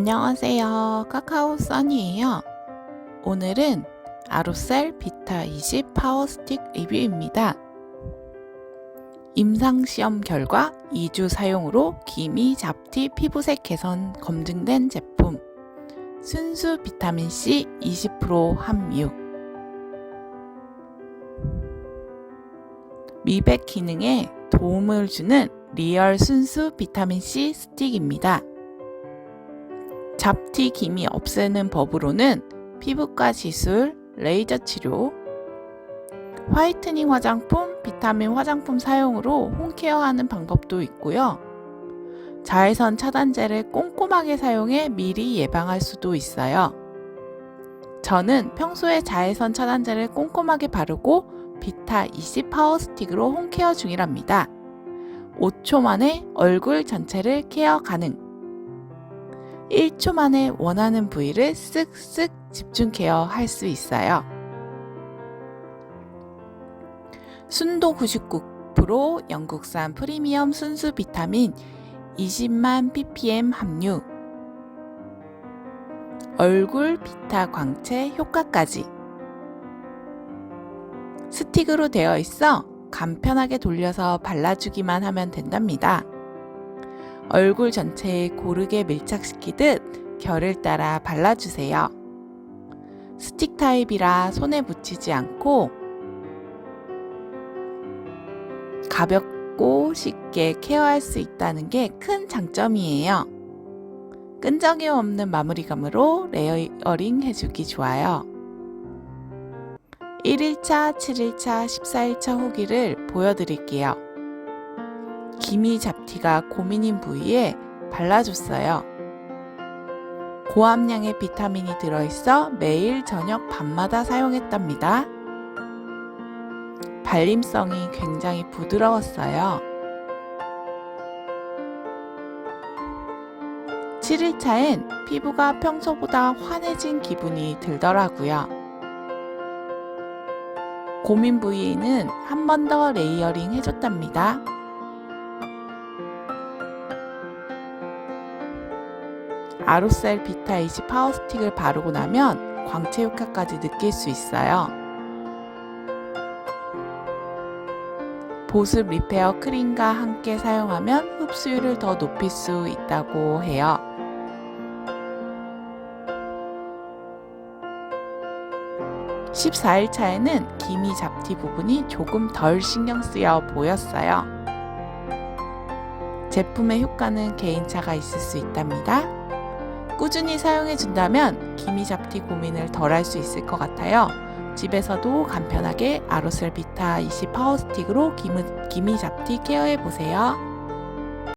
안녕하세요. 카카오 써니예요. 오늘은 아로셀 비타 20 파워 스틱 리뷰입니다. 임상시험 결과 2주 사용으로 기미, 잡티, 피부색 개선 검증된 제품. 순수 비타민C 20% 함유. 미백 기능에 도움을 주는 리얼 순수 비타민C 스틱입니다. 잡티 기미 없애는 법으로는 피부과 시술, 레이저 치료, 화이트닝 화장품, 비타민 화장품 사용으로 홈케어하는 방법도 있고요. 자외선 차단제를 꼼꼼하게 사용해 미리 예방할 수도 있어요. 저는 평소에 자외선 차단제를 꼼꼼하게 바르고 비타 20 파워 스틱으로 홈케어 중이랍니다. 5초 만에 얼굴 전체를 케어 가능. 1초 만에 원하는 부위를 쓱쓱 집중 케어할 수 있어요. 순도 99% 영국산 프리미엄 순수 비타민 20만 ppm 함유 얼굴 비타 광채 효과까지 스틱으로 되어 있어 간편하게 돌려서 발라주기만 하면 된답니다. 얼굴 전체에 고르게 밀착시키듯 결을 따라 발라주세요. 스틱 타입이라 손에 묻히지 않고 가볍고 쉽게 케어할 수 있다는 게 큰 장점이에요. 끈적임 없는 마무리감으로 레이어링 해주기 좋아요. 1일차, 7일차, 14일차 후기를 보여드릴게요. 기미 잡티가 고민인 부위에 발라줬어요. 고함량의 비타민이 들어있어 매일 저녁 밤마다 사용했답니다. 발림성이 굉장히 부드러웠어요. 7일차엔 피부가 평소보다 환해진 기분이 들더라고요. 고민 부위에는 한 번 더 레이어링 해줬답니다. 아로셀 비타 20 파워 스틱을 바르고 나면 광채 효과까지 느낄 수 있어요. 보습 리페어 크림과 함께 사용하면 흡수율을 더 높일 수 있다고 해요. (14일) 차에는 기미 잡티 부분이 조금 덜 신경 쓰여 보였어요. 제품의 효과는 개인차가 있을 수 있답니다. 꾸준히 사용해 준다면 기미 잡티 고민을 덜 할 수 있을 것 같아요. 집에서도 간편하게 아로셀 비타 20 파워 스틱으로 기미, 기미 잡티 케어해 보세요.